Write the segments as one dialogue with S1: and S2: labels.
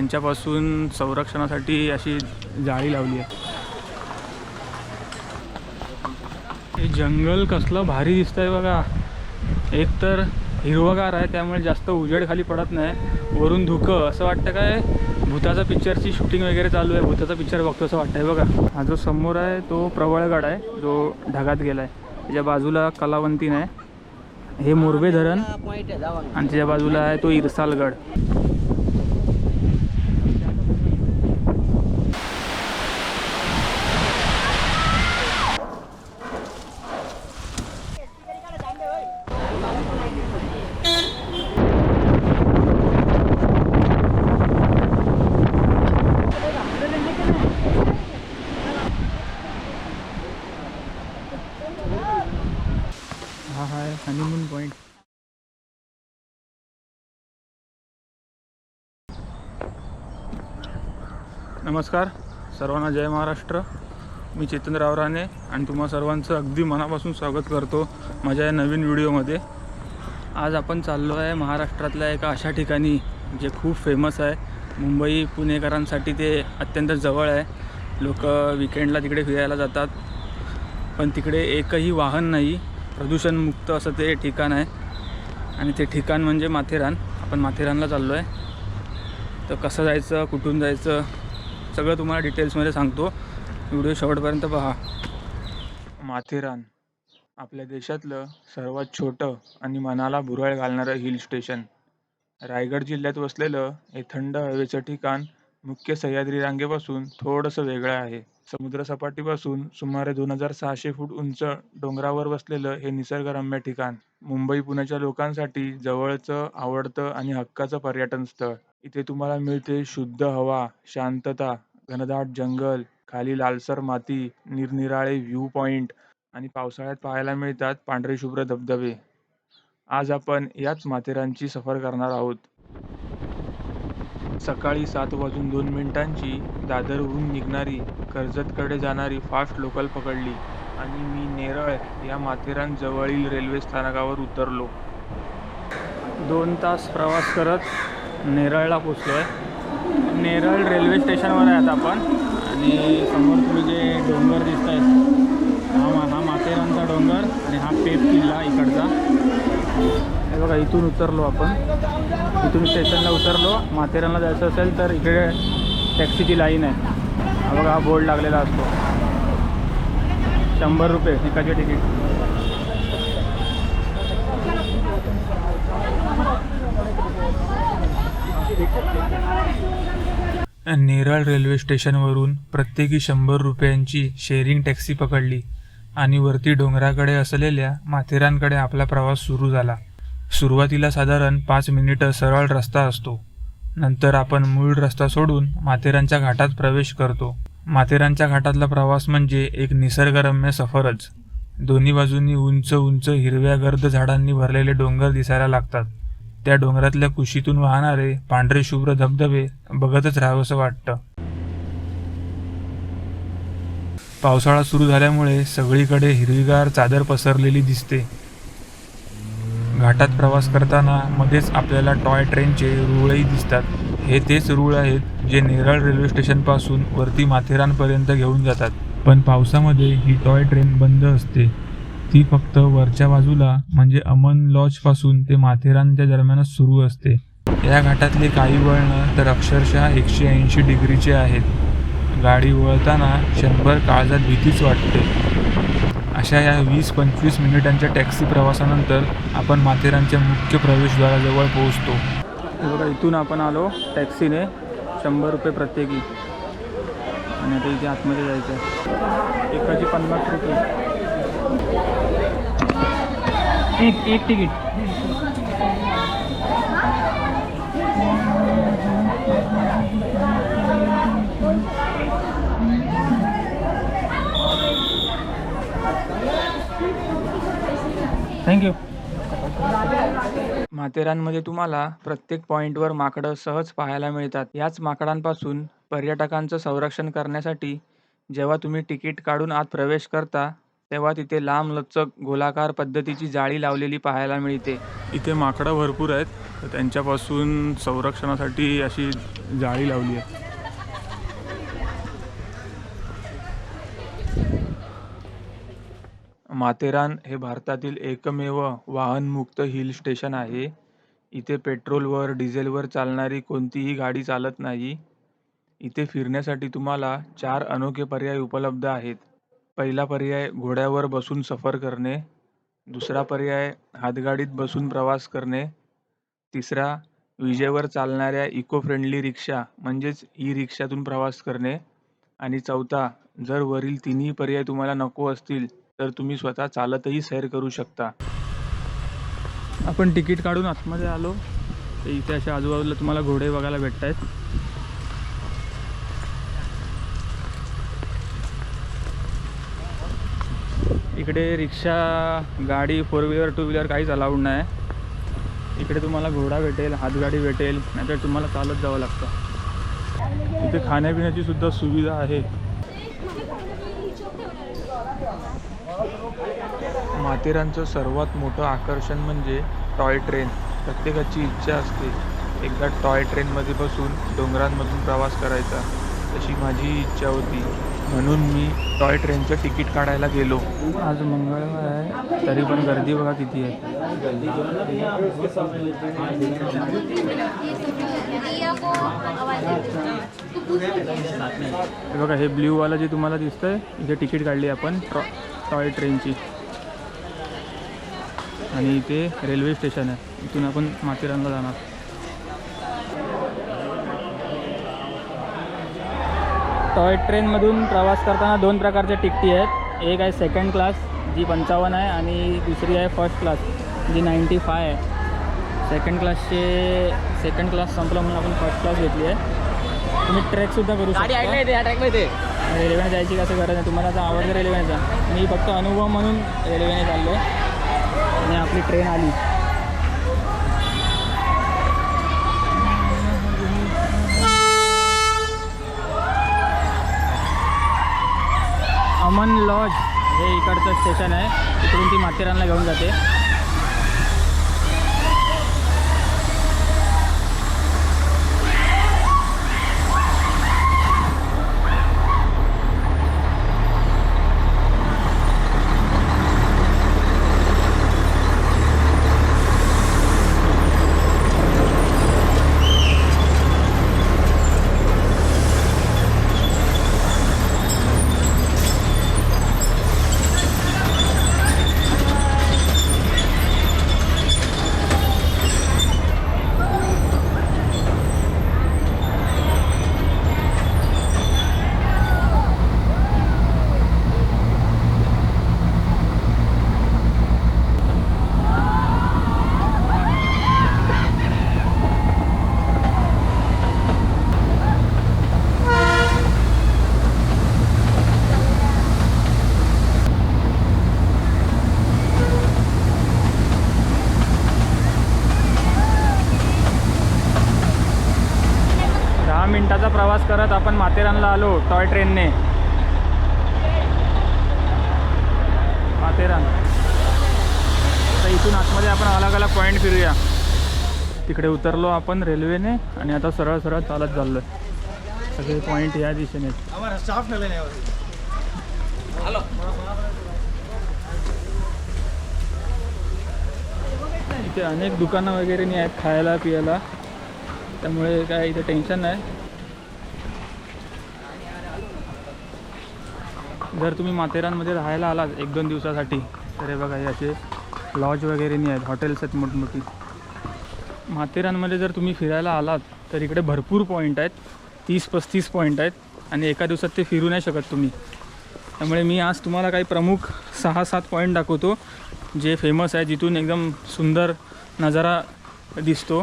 S1: त्यांच्यापासून संरक्षणासाठी अशी जाळी लावली आहे. हे जंगल कसलं भारी दिसतंय बघा. एक तर हिरवगार आहे त्यामुळे जास्त उजेड खाली पडत नाही. वरून धुकं असं वाटतं काय? भूताचा पिक्चरची शूटिंग वगैरे चालू आहे. भूताचा पिक्चर बघतो असं वाटतंय बघा. हा जो समोर आहे तो प्रवळगड आहे. जो ढगात गेला आहे त्याच्या बाजूला कलावंतीन आहे हे मोरबे धरण आणि त्याच्या बाजूला आहे तो इरसालगड हा आहे हनीमून पॉईंट नमस्कार. सर्वांना जय महाराष्ट्र. मी चेतन राणे आणि तुम्हा सर्वांचं अगदी मनापासून स्वागत करतो माझ्या या नवीन व्हिडिओमध्ये. आज आपण चाललो आहे महाराष्ट्रातल्या एका अशा ठिकाणी जे खूप फेमस आहे. मुंबई पुणेकरांसाठी ते अत्यंत जवळ आहे. लोक विकेंडला तिकडे फिरायला जातात. पण तिकडे एकही वाहन नाही. प्रदूषणमुक्त असं ते ठिकाण आहे. आणि ते ठिकाण म्हणजे माथेरान. आपण माथेरानला चाललो आहे तर कसं जायचं कुठून जायचं सगळं तुम्हाला डिटेल्समध्ये सांगतो. व्हिडिओ शेवटपर्यंत पहा. माथेरान आपल्या देशातलं सर्वात छोटं आणि मनाला भुरळ घालणारं हिल स्टेशन. रायगड जिल्ह्यात वसलेलं हे थंड हवेचं ठिकाण मुख्य सह्याद्री रांगेपासून थोडंसं वेगळं आहे. समुद्रसपाटीपासून सुमारे दोन हजार सहाशे फूट उंच डोंगरावर वसलेलं हे निसर्गरम्य ठिकाण. मुंबई पुण्याच्या लोकांसाठी जवळचं आवडतं आणि हक्काचं पर्यटन स्थळ इथे तुम्हाला मिळते शुद्ध हवा शांतता घनदाट जंगल खाली लालसर माती निरनिराळे व्ह्यू पॉइंट आणि पावसाळ्यात पाहायला मिळतात पांढरे शुभ्र धबधबे. आज आपण याच माथेरानची सफर करणार आहोत. सकाळी सात वाजून दोन मिनिटांची दादरहून निघणारी कर्जतकडे जाणारी फास्ट लोकल पकडली आणि मी नेरळ या माथेरान जवळील रेल्वे स्थानकावर उतरलो. दोन तास प्रवास करत नेरळला पोचलो आहे नेरळ रेल्वे स्टेशनवर आहेत आपण. आणि समोर तुम्ही जे डोंगर दिसत आहेत हा मा हा माथेरानचा डोंगर आणि हा पेप किल्ला इकडचा. हे बघा इथून उतरलो आपण. इथून स्टेशनला उतरलो. माथेरानला जायचं असेल तर इकडे टॅक्सीची लाईन आहे. हा बघा हा बोर्ड लागलेला असतो. शंभर रुपये एकाचे तिकीट. नेरळ रेल्वे स्टेशनवरून प्रत्येकी शंभर रुपयांची शेअरिंग टॅक्सी पकडली आणि वरती डोंगराकडे असलेल्या माथेरानकडे आपला प्रवास सुरू झाला. सुरुवातीला साधारण पाच मिनिटं सरळ रस्ता असतो. नंतर आपण मूळ रस्ता सोडून माथेरानच्या घाटात प्रवेश करतो. माथेरानच्या घाटातला प्रवास म्हणजे एक निसर्गरम्य सफरच. दोन्ही बाजूंनी उंच उंच हिरव्या गर्द झाडांनी भरलेले डोंगर दिसायला लागतात. त्या डोंगरातल्या कुशीतून वाहणारे पांढरे शुभ्र धबधबे बघतच राहावंसं वाटतं. पावसाळा सुरू झाल्यामुळे सगळीकडे हिरवीगार चादर पसरलेली दिसते. घाटात प्रवास करताना मध्येच आपल्याला टॉय ट्रेनचे रुळही दिसतात. हे तेच रूळ आहेत जे नेरळ रेल्वे स्टेशनपासून वरती माथेरानपर्यंत घेऊन जातात. पण पावसामध्ये ही टॉय ट्रेन बंद असते. ती फक्त वरच्या बाजूला म्हणजे अमन लॉजपासून ते माथेरानच्या दरम्यानच सुरू असते. या घाटातले काही वळणं तर अक्षरशः एकशे ऐंशी डिग्रीचे आहेत. गाडी वळताना शंभर काळजात भीतीच वाटते. अशा या वीस पंचवीस मिनिटांच्या टॅक्सी प्रवासानंतर आपण माथेरानच्या मुख्य प्रवेशद्वाराजवळ पोहोचतो. बघा इथून आपण आलो टॅक्सीने शंभर रुपये प्रत्येकी. आणि आता इथे आतमध्ये जायचं एकाचे एकाची पन्नास रुपये. एक एक तिकीट. थँक्यू माथेरानमध्ये तुम्हाला प्रत्येक पॉईंटवर माकडं सहज पाहायला मिळतात. याच माकडांपासून पर्यटकांचं संरक्षण करण्यासाठी जेव्हा तुम्ही तिकीट काढून आत प्रवेश करता तेव्हा तिथे लांब लचक गोलाकार पद्धतीची जाळी लावलेली पाहायला मिळते. इथे माकडं भरपूर आहेत. तर त्यांच्यापासून संरक्षणासाठी अशी जाळी लावली आहे. माथेरान हे भारतातील एकमेव वाहनमुक्त हिल स्टेशन आहे. इथे पेट्रोलवर डिझेलवर चालणारी कोणतीही गाडी चालत नाही. इथे फिरण्यासाठी तुम्हाला चार अनोखे पर्याय उपलब्ध आहेत. पहिला पर्याय घोड्यावर बसून सफर करणे. दुसरा पर्याय हातगाडीत बसून प्रवास करणे. तिसरा विजेवर चालणाऱ्या इको फ्रेंडली रिक्षा म्हणजेच ई रिक्षातून प्रवास करणे. आणि चौथा जर वरील तिन्ही पर्याय तुम्हाला नको असतील तर तुम्ही स्वतः चालतही सैर करू शकता. आपण तिकीट काढून आतमध्ये आलो. तर इथे अशा आजूबाजूला तुम्हाला घोडे बघायला भेटत आहेत इकडे रिक्षा गाडी फोर व्हीलर टू व्हीलर काहीच अलाउड नाही. इकडे तुम्हाला घोडा भेटेल हातगाडी भेटेल नाहीतर तुम्हाला चालत जावं लागतं. इथे खाण्यापिण्याची सुद्धा सुविधा आहे. माथेरानचं सर्वात मोठं आकर्षण म्हणजे टॉय ट्रेन. प्रत्येकाची इच्छा असते एकदा टॉय ट्रेनमध्ये बसून डोंगरांमधून प्रवास करायचा. अशी माझी इच्छा होती. म्हणून मी टॉय ट्रेनचं तिकीट काढायला गेलो. आज मंगळवार आहे तरी पण गर्दी बघा किती आहे. हे बघा हे ब्ल्यूवाला जे तुम्हाला दिसतंय इथे तिकीट काढली आपण टॉ टॉय ट्रेनची. आणि इथे रेल्वे स्टेशन आहे. इथून आपण माथेरानला जाणार. टॉय ट्रेनमधून प्रवास करताना दोन प्रकारच्या तिकटी आहेत. एक आहे सेकंड क्लास जी पंचावन्न आहे आणि दुसरी आहे फर्स्ट क्लास जी नाईंटी फाय आहे सेकंड क्लासचे सेकंड क्लास संपला म्हणून आपण फर्स्ट क्लास घेतली आहे. तुम्ही ट्रेकसुद्धा करू शकता. रेल्वेने जायची कसं गरज नाही तुम्हाला आता आवडतं रेल्वेचा मी फक्त अनुभव म्हणून रेल्वेने चाललो आणि आपली ट्रेन आली. अमन लॉज हे इकडचं स्टेशन आहे. तिकडून ती माथेरानला घेऊन जाते दहा मिनिटाचा प्रवास करत आपण माथेरानला आलो टॉय ट्रेनने. माथेरान. आता इथून आतमध्ये आपण अलग अलग पॉईंट फिरूया. तिकडे उतरलो आपण रेल्वेने आणि आता सरळ सरळ चालत चाललो सगळे पॉईंट या दिशेने. इथे अनेक दुकानं वगैरे नाही आहेत खायला पियाला. त्यामुळे काय इथे टेन्शन नाही. जर तुम्ही माथेरानमध्ये राहायला आलात एक दोन दिवसासाठी तर हे बघा याचे असे लॉज वगैरे नाही आहेत हॉटेल्स आहेत मोठमोठी. माथेरानमध्ये जर तुम्ही फिरायला आलात तर इकडे भरपूर पॉईंट आहेत तीस पस्तीस पॉईंट आहेत आणि एका दिवसात ते फिरू नाही शकत तुम्ही. त्यामुळे मी आज तुम्हाला काही प्रमुख सहा सात पॉईंट दाखवतो जे फेमस आहे जिथून एकदम सुंदर नजारा दिसतो.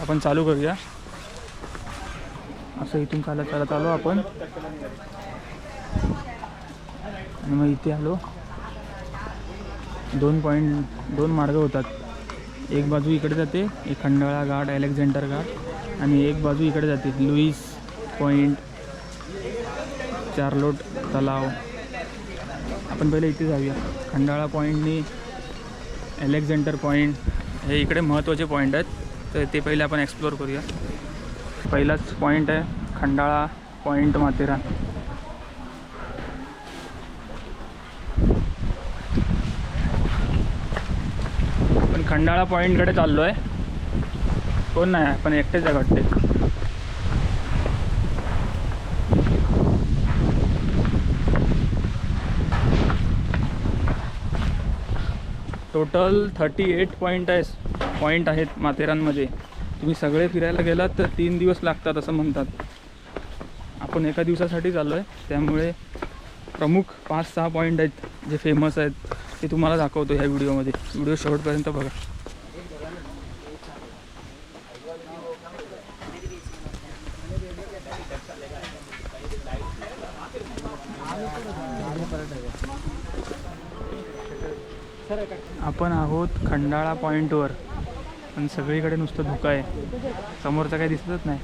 S1: आपण चालू करूया. असं इथून चालत चालत आलो आपण. आणि मग इथे आलो. दोन पॉईंट दोन मार्ग होतात. एक बाजू इकडे जाते एक खंडाळा घाट अलेक्झांडर घाट आणि एक बाजू इकडे जाते. लुईस पॉईंट चारलोट तलाव. आपण पहिले इथे जाऊया. खंडाळा पॉईंटनी अलेक्झांडर पॉईंट हे इकडे महत्त्वाचे पॉईंट आहेत. तर ते पहिले आपण एक्सप्लोअर करूया. पहिलाच पॉईंट आहे खंडाळा पॉईंट माथेरान पण खंडाळा पॉईंटकडे चाललो आहे कोण नाही पण एकटेच आहे वाटते. टोटल थर्टी एट पॉईंट आहे पॉईंट आहेत माथेरानमध्ये. तुम्ही सगळे फिरायला गेलात तर तीन दिवस लागतात असं म्हणतात. आपण एका दिवसासाठी चाललो आहे त्यामुळे प्रमुख पाच सहा पॉईंट आहेत जे फेमस आहेत. ते तुम्हाला दाखवतो ह्या व्हिडिओमध्ये. व्हिडिओ शेवटपर्यंत बघा. आपण आहोत खंडाळा पॉईंटवर पण सगळीकडे नुसतं धुका आहे. समोरचं काही दिसतच नाही.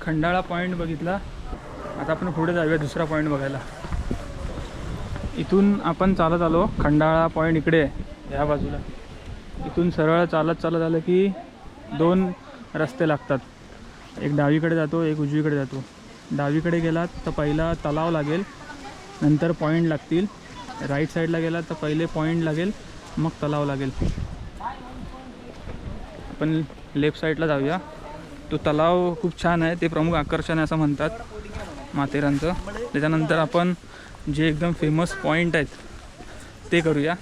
S1: खंडाळा पॉईंट बघितला. आता आपण पुढे जाऊया दुसरा पॉईंट बघायला. इथून आपण चालत आलो खंडाळा पॉईंट इकडे या बाजूला. इथून सरळ चालत चालत आलं की दोन रस्ते लागतात. एक डावीकडे जातो एक उजवीकडे जातो. डावीकडे गेलात तर पहिला तलाव लागेल नंतर पॉईंट लागतील. राईट साईडला गेला तर पहिले पॉईंट लागेल मग तलाव लागेल. आपण लेफ्ट साईडला जाऊया. तो तलाव खूप छान आहे ते प्रमुख आकर्षण आहे असं म्हणतात माथेरानचं. त्याच्यानंतर आपण जे एकदम फेमस पॉईंट आहेत ते करूया.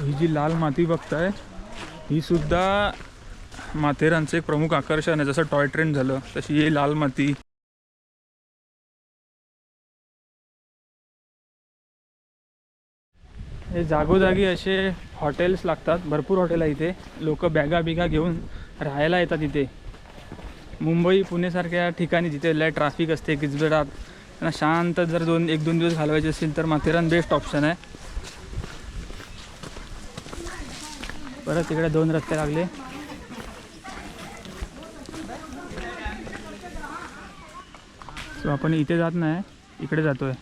S1: ही जी लाल माती बघताय ही सुद्धा माथेरानचं एक प्रमुख आकर्षण आहे. जसं टॉय ट्रेन झालं तशी ही लाल माती. हे जागोजागी असे हॉटेल्स लागतात. भरपूर हॉटेल आहे इथे. लोक बॅगा बिगा घेऊन राहायला येतात इथे. मुंबई पुणेसारख्या ठिकाणी जिथे लय ट्रॅफिक असते गिजबडात त्यांना शांत जर दोन एक दोन दिवस घालवायचे असेल तर माथेरान बेस्ट ऑप्शन आहे. परत इकडे दोन रस्ते लागले. सो आपण इथे जात नाही. इकडे जातोय.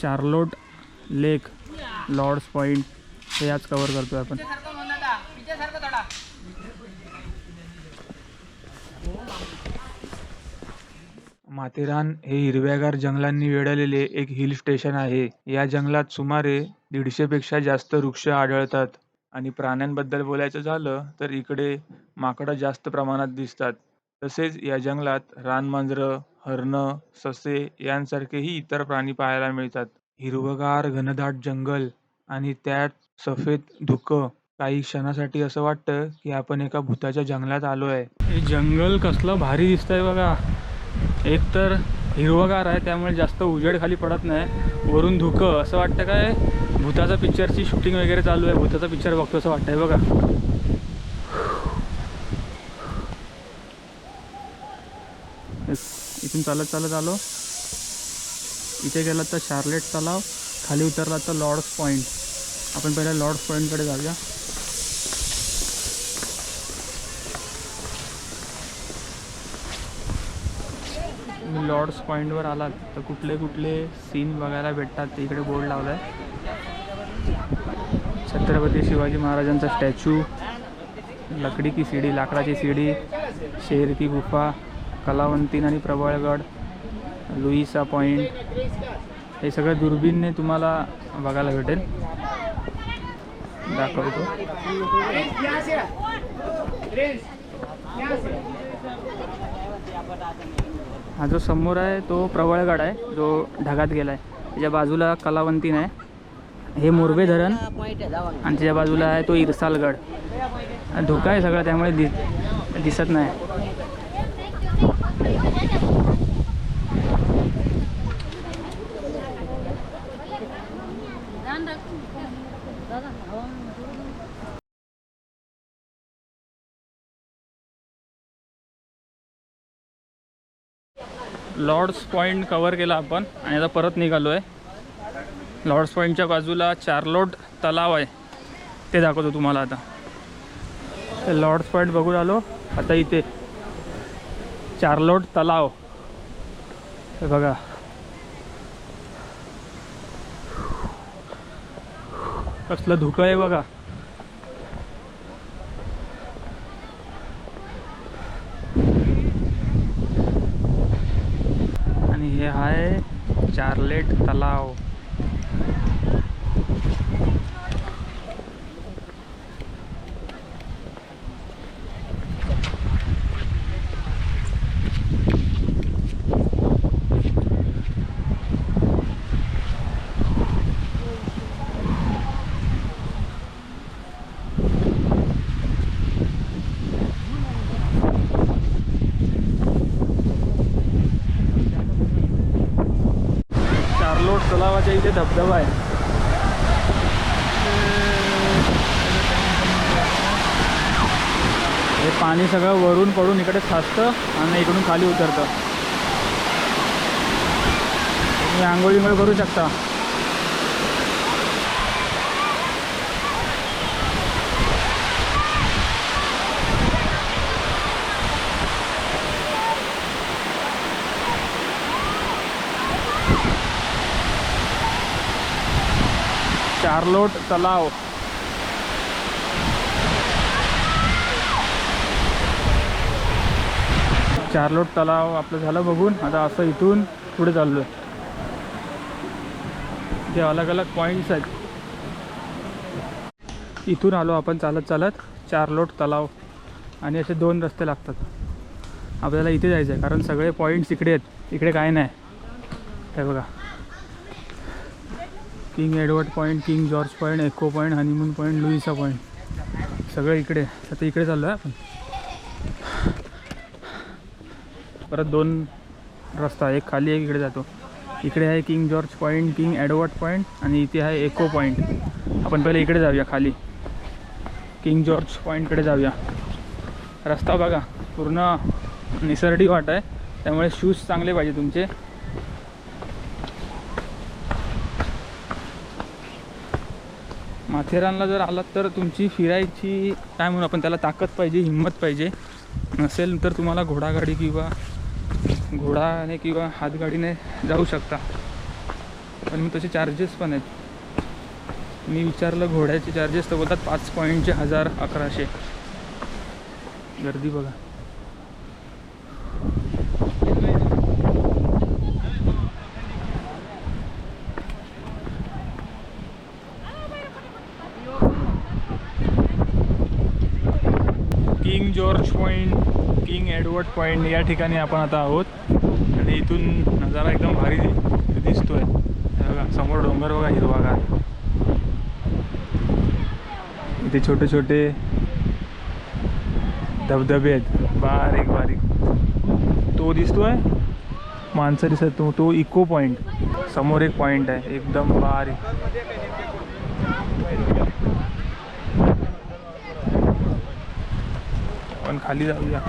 S1: शार्लोट लेक लॉर्ड्स पॉईंट हे आज कवर करतोय आपण. माथेरान हे हिरव्यागार जंगलांनी वेढलेले एक हिल स्टेशन आहे. या जंगलात सुमारे दीडशे पेक्षा जास्त वृक्ष आढळतात आणि प्राण्यांबद्दल बोलायचं झालं तर इकडे माकडं जास्त प्रमाणात दिसतात. तसेच या जंगलात रानमांजरं हरणं ससे यांसारखेही इतर प्राणी पाहायला मिळतात. हिरवगार घनदाट जंगल आणि त्यात सफेद धुकं. काही क्षणासाठी असं वाटतं की आपण एका भूताच्या जंगलात आलो आहे हे जंगल कसलं भारी दिसतंय बघा. एक तर हिरवगार आहे त्यामुळे जास्त उजेड खाली पडत नाही. वरून धुकं. असं वाटतं काय? भूताचा पिक्चरची शूटिंग वगैरे चालू आहे. भूताचा पिक्चर बघतो असं वाटतंय बघा. इथून चालत चालत आलो. इथे गेलात तर शार्लेट तलाव खाली उतरलात तर लॉर्ड्स पॉईंट आपण पहिल्या लॉर्ड्स पॉईंटकडे जाऊया. लॉर्ड्स पॉईंटवर आलात तर कुठले कुठले सीन बघायला भेटतात ते इकडे बोर्ड लावला आहे छत्रपती शिवाजी महाराजांचा स्टॅच्यू लकडी की सीडी लाकडाची सीडी शेर की गुफा कलावंतीन आणि प्रबळगड. लुईसा पॉईंट हे सगळं दुर्बीनने तुम्हाला बघायला भेटेल. दाखवतो. हा जो समोर आहे तो प्रवळगड आहे जो ढगात गेला आहे त्याच्या बाजूला कलावंतीन आहे हे मुरबे धरण आणि त्याच्या बाजूला आहे तो इरसालगड. आणि धोका आहे सगळा त्यामुळे दि दिसत नाही. लॉर्ड्स पॉईंट कवर केला आपण आणि आता परत निघालो आहे लॉर्ड्स पॉईंटच्या बाजूला चार्लोट तलाव आहे. ते दाखवतो तुम्हाला आता. ते लॉर्ड्स पॉईंट बघून आलो. आता इथे चार्लोट तलाव. हे बघा. कसलं धुकं आहे बघा आणि हे आहे चार्लेट तलाव चार्लोट तलावाच्या इथे धबधबा आहे. हे पाणी सगळं वरून पडून इकडे साचतं आणि इकडून खाली उतरतं. तुम्ही आंघोळ विंघोळ करू शकता. चार्लोट तलाव. चार्लोट तलाव आपलं झालं बघून आता असं इथून पुढे चाललो आहे अलग अलग पॉईंट्स आहेत. इथून आलो आपण चालत चालत चार्लोट तलाव. आणि असे दोन रस्ते लागतात. आपल्याला इथे जायचं आहे कारण सगळे पॉईंट्स इकडे आहेत. इकडे काय नाही. हे बघा. King Edward point King George point echo point honeymoon point Louisa point सगळं इकडे. आता इकडे चाललो आहे आपण. परत दोन रस्ता एक खाली एक इकडे जातो. इकडे आहे King George point King Edward point आणि इथे आहे एको पॉईंट आपण पहिले इकडे जाऊया खाली. किंग जॉर्ज पॉईंटकडे जाऊया. रस्ता बघा पूर्ण निसर्डी वाट आहे. त्यामुळे शूज चांगले पाहिजे तुमचे. माथेरानला जर आलात तर तुमची फिरायची काय म्हणू आपण त्याला ताकद पाहिजे हिंमत पाहिजे. नसेल तर तुम्हाला घोडागाडी किंवा घोडाने किंवा हातगाडीने जाऊ शकता. पण मग तसे चार्जेस पण आहेत. मी विचारलं घोड्याचे चार्जेस तर बोलतात पाच पॉईंटचे हजार अकराशे. गर्दी बघा King George point King Edward point या ठिकाणी आपण आता आहोत. आणि इथून नजारा एकदम भारी दिसतोय. बघा समोर डोंगर बघा हिरवागार. इथे छोटे छोटे धबधबे आहेत. बारीक बारीक. तो दिसतोय? माणसं दिसत तो तो इको पॉईंट समोर एक पॉईंट आहे. एकदम बारीक आपण खाली जाऊया.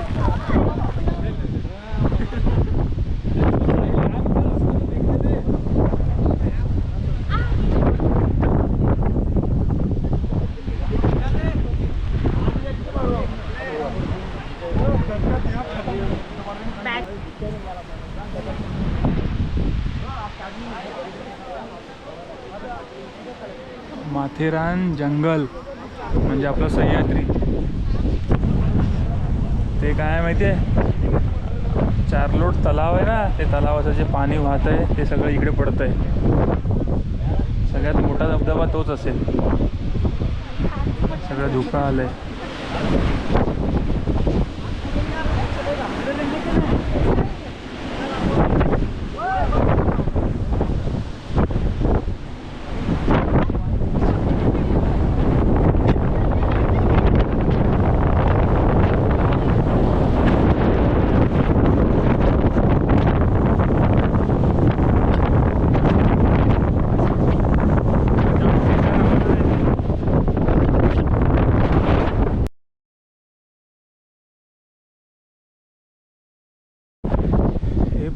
S1: माथेरान जंगल म्हणजे आपलं सह्याद्री. ते काय माहिती आहे चारलोट तलाव आहे ना ते तलावाचं जे पाणी वाहत आहे ते सगळं इकडे पडतं आहे सगळ्यात मोठा धबधबा तोच असेल. सगळं धुकं आलं आहे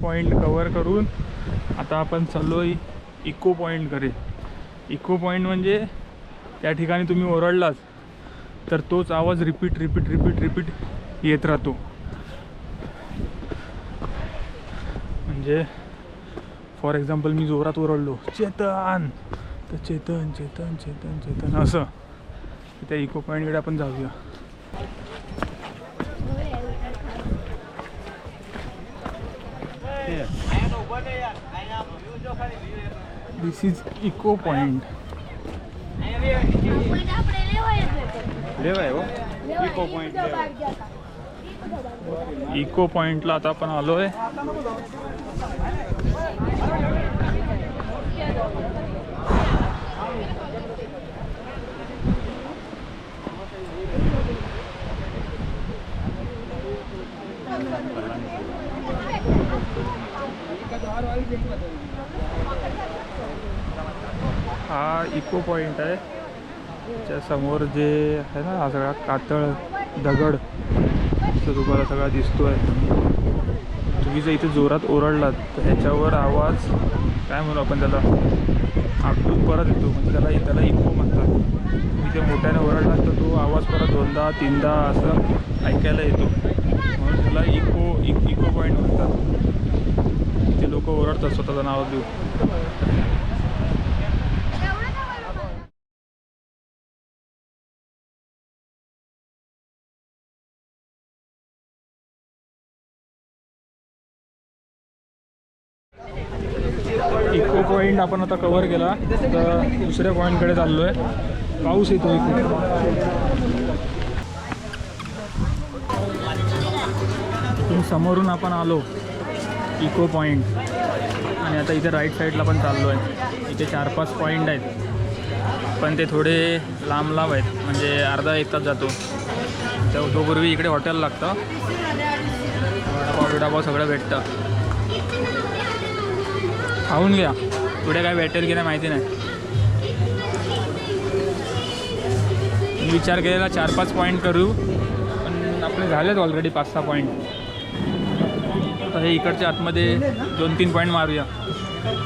S1: पॉईंट कवर करून आता आपण चाललो इको पॉईंटकडे इको पॉईंट म्हणजे त्या ठिकाणी तुम्ही ओरडलाच तर तोच आवाज रिपीट रिपीट रिपीट रिपीट येत राहतो. म्हणजे फॉर एक्झाम्पल मी जोरात ओरडलो चेतन तर चेतन चेतन चेतन चेतन असं. त्या इको पॉईंटकडे आपण जाऊया. दिस इज इको
S2: आहे हो. इको पॉईंट
S1: इको पॉईंटला आता आपण आलोय. हा इको पॉईंट आहे. त्याच्यासमोर जे आहे ना हा सगळा कातळ दगड तो तुम्हाला सगळा दिसतोय. तुम्ही जर इथे जोरात ओरडलात तर ह्याच्यावर आवाज काय म्हणू आपण त्याला? आपटून परत येतो. म्हणजे त्याला त्याला इको म्हणतात. तुम्ही ते मोठ्याने ओरडलात तर तो आवाज परत दोनदा तीनदा असं ऐकायला येतो. म्हणून त्याला इको इक इको पॉईंट म्हणतात. ते लोक ओरडतात स्वतःचं नाव देऊ इको पॉईंट आपण आता कवर केला. तर दुसऱ्या पॉईंटकडे चाललो आहे पाऊस येतो इकडे समोरून आपण आलो. इको पॉईंट आणि आता इथे राईट साईडला पण चाललो आहे इथे चार पाच पॉईंट आहेत. पण ते थोडे लांब लांब आहेत. म्हणजे अर्धा एक तास जातो. त्या तोपूर्वी इकडे हॉटेल लागतं. वडापाव बिडापाव सगळं भेटतं. खाऊन घ्या. पुढे काय भेटेल की नाही माहिती नाही. मी विचार केलेला चार पाच पॉईंट करू. पण आपले झालेत ऑलरेडी पाच सहा पॉईंट आता हे इकडच्या आतमध्ये दोन तीन पॉईंट मारूया.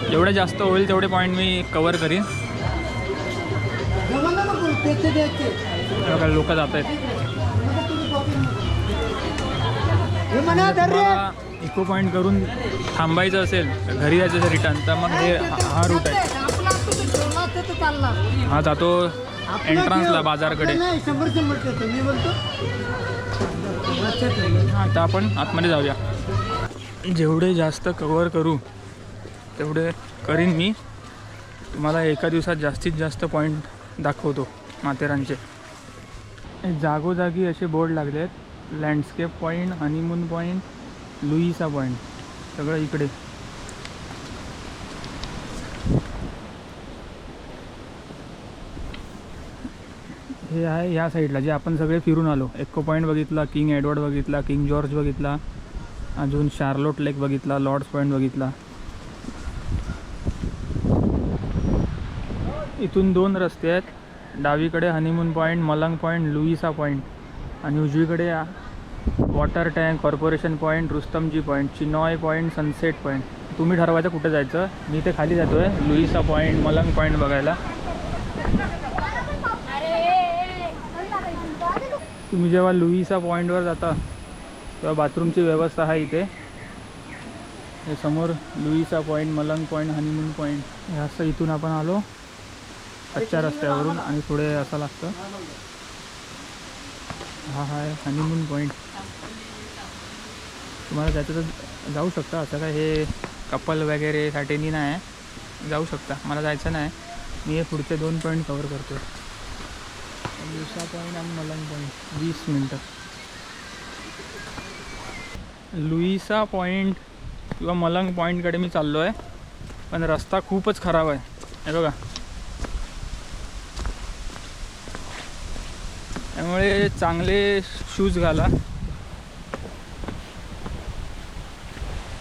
S1: जेवढे जास्त होईल तेवढे पॉईंट मी कवर करीन. लोक जात आहेत इको पॉईंट करून थांबायचं असेल घरी जायचं असेल रिटर्न तर मग हे हा रूट आहे. हा जातो एंट्रन्सला बाजारकडे. आता आपण आतमध्ये जाऊया. जेवढे जास्त कवर करू तेवढे करीन मी. तुम्हाला एका दिवसात जास्तीत जास्त पॉईंट दाखवतो माथेरानचे. जागोजागी असे बोर्ड लागले आहेत landscape point honeymoon point Louisa point सगळं इकडे. हे आहे ह्या साईडला जे आपण सगळे फिरून आलो. एक्को पॉईंट बघितला किंग एडवर्ड बघितला किंग जॉर्ज बघितला अजून शार्लोट लेक बघितला लॉर्ड्स पॉईंट बघितला. इथून दोन रस्ते आहेत. डावीकडे honeymoon point Malang point Louisa point आणि उजवीकडे water tank corporation point Rustomji point Chinoy point sunset point तुम्ही ठरवायचं कुठे जायचं? मी ते खाली जातो आहे लुईसा पॉईंट मलंग पॉईंट बघायला. तुम्ही जेव्हा लुईसा पॉईंटवर जाता तेव्हा बाथरूमची व्यवस्था आहे इथे. हे समोर Louisa point Malang point honeymoon point हे असं इथून आपण आलो. कच्च्या रस्त्यावरून आणि पुढे असं लागतं. हा हा हनीमून पॉईंट तुम्हाला जायचं तर जाऊ शकता. असं काय हे कपल वगैरेसाठी नाही. आहे जाऊ शकता. मला जायचं नाही. मी हे पुढचे दोन पॉईंट कवर करतो लुईसा पॉईंट आणि मलंग पॉईंट वीस मिनटं. लुईसा पॉईंट किंवा मलंग पॉईंटकडे मी चाललो आहे पण रस्ता खूपच खराब आहे. हे बघा. त्यामुळे चांगले शूज घाला.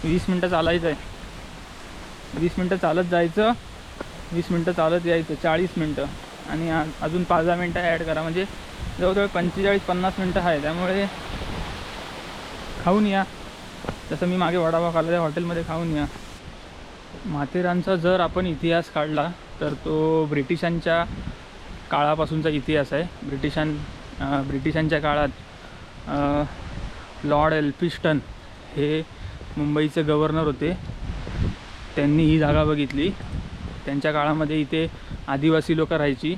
S1: वीस मिनटं चालायचं आहे. वीस मिनटं चालत जायचं. वीस मिनटं चालत यायचं. चाळीस मिनटं. आणि अजून पाच दहा मिनटं ॲड करा. म्हणजे जवळजवळ पंचेचाळीस पन्नास मिनटं आहे. त्यामुळे खाऊन या. जसं मी मागे वडापाव खाल्ला त्या हॉटेलमध्ये खाऊन या. माथेरानचा जर आपण इतिहास काढला तर तो ब्रिटिशांच्या काळापासूनचा इतिहास आहे. ब्रिटिशां ब्रिटिशांच्या काळात लॉर्ड एल्फिस्टन हे मुंबईचे गव्हर्नर होते. त्यांनी ही जागा बघितली. त्यांच्या काळामध्ये इथे आदिवासी लोक राहायची.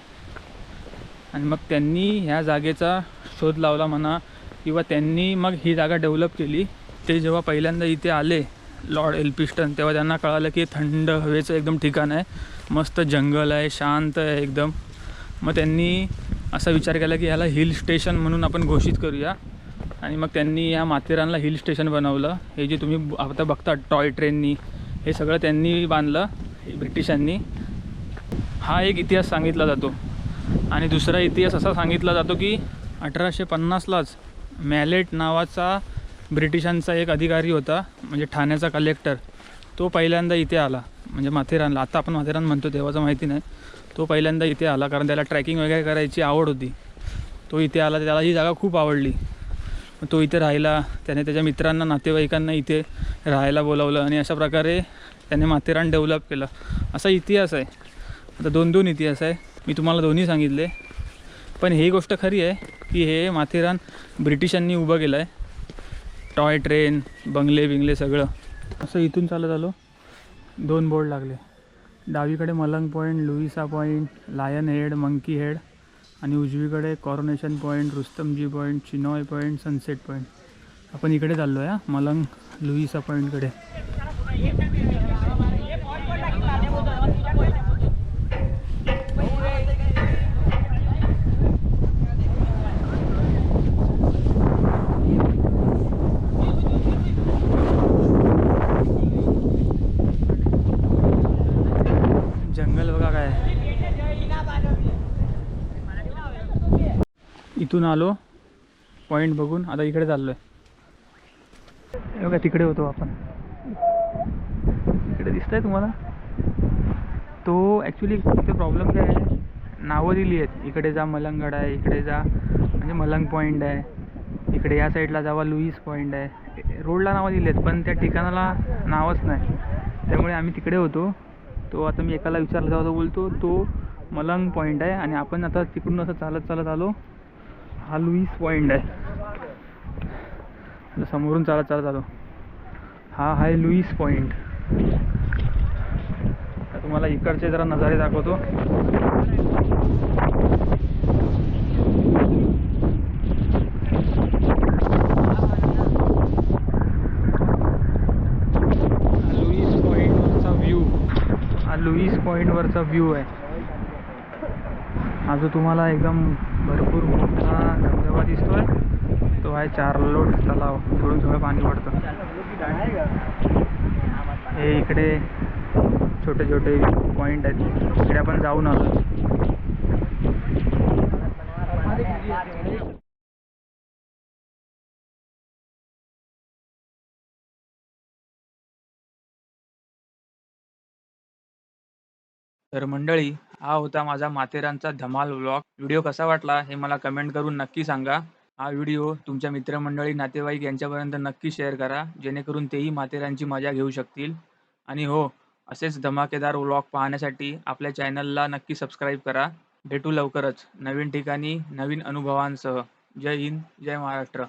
S1: आणि मग त्यांनी ह्या जागेचा शोध लावला म्हणा किंवा त्यांनी मग ही जागा डेव्हलप केली. ते जेव्हा पहिल्यांदा इथे आले लॉर्ड एल्पिस्टन तेव्हा त्यांना कळालं की थंड हवेचं एकदम ठिकाण आहे. मस्त जंगल आहे शांत आहे एकदम. मग त्यांनी असा विचार केला की ह्याला हिल स्टेशन म्हणून आपण घोषित करूया. आणि मग त्यांनी या माथेरानला हिल स्टेशन बनवलं. हे जे तुम्ही ब- आता बघता टॉय ट्रेननी हे सगळं त्यांनी बांधलं ब्रिटिशांनी. हा एक इतिहास सांगितला जातो. आणि दुसरा इतिहास असा सांगितला जातो की अठराशे पन्नासलाच मॅलेट नावाचा ब्रिटिशांचा एक अधिकारी होता म्हणजे ठाण्याचा कलेक्टर तो पहिल्यांदा इथे आला म्हणजे माथेरानला. आता आपण माथेरान म्हणतो तेव्हाचं माहिती नाही. तो पहिल्यांदा इथे आला कारण त्याला ट्रॅकिंग वगैरे करायची आवड होती. तो इथे आला त्याला ही जागा खूप आवडली. तो इथे राहिला. त्याने त्याच्या मित्रांना नातेवाईकांना इथे राहायला बोलावलं आणि अशा प्रकारे त्याने माथेरान डेव्हलप केलं. असा इतिहास आहे. आता दोन दोन इतिहास आहे. मी तुम्हाला दोन्ही सांगितले. पण ही गोष्ट खरी आहे की हे माथेरान ब्रिटिशांनी उभं केलं आहे टॉय ट्रेन बंगले बिंगले सगळं. असं इथून चालत आलो. दोन बोर्ड लागले. डावीकडे Malang point Louisa point lion head monkey head. आणि उजवीकडे coronation point Rustomji point Chinoy point sunset point आपण इकडे चाललो आहे मलंग लुईसा पॉईंटकडे इथून आलो. पॉईंट बघून आता इकडे चाललो आहे बघा तिकडे होतो आपण. इकडे दिसतंय तुम्हाला? तो ॲक्च्युली इथे प्रॉब्लेम काय आहे? नावं दिली आहेत. इकडे जा मलंगड आहे इकडे जा म्हणजे मलंग पॉईंट आहे. इकडे या साईडला जावा लुईस पॉईंट आहे. रोडला नावं दिली आहेत पण त्या ठिकाणाला नावच नाही. त्यामुळे आम्ही तिकडे होतो. तो आता मी एकाला विचारला जाऊ तो बोलतो तो मलंग पॉईंट आहे आणि आपण आता तिकडून असं चालत चालत आलो. हा लुईस पॉईंट आहे. समोरून चालत चालत आलो. हा आहे लुईस पॉईंट तुम्हाला इकडचे जरा नजारे दाखवतो. लुईस पॉईंटवरचा व्ह्यू. हा लुईस पॉईंटवरचा व्ह्यू आहे. हा जो तुम्हाला एकदम भरपूर मोठा धबधबा दिसतोय. तो आहे चारलोट तलाव. थोडून थोडं पाणी पडतं. हे इकडे छोटे छोटे पॉईंट आहेत. इकडे आपण जाऊन आलो. तर मंडळी हा होता माझा माथेरानचा धमाल व्लॉग व्हिडिओ कसा वाटला हे मला कमेंट करून नक्की सांगा. हा व्हिडिओ तुमच्या मित्रमंडळी नातेवाईक यांच्यापर्यंत नक्की शेअर करा. जेणेकरून तेही माथेरानची मजा घेऊ शकतील. आणि हो असेच धमाकेदार व्लॉग पाहण्यासाठी आपल्या चॅनलला नक्की सबस्क्राईब करा. भेटू लवकरच नवीन ठिकाणी नवीन अनुभवांसह. जय हिंद जय महाराष्ट्र.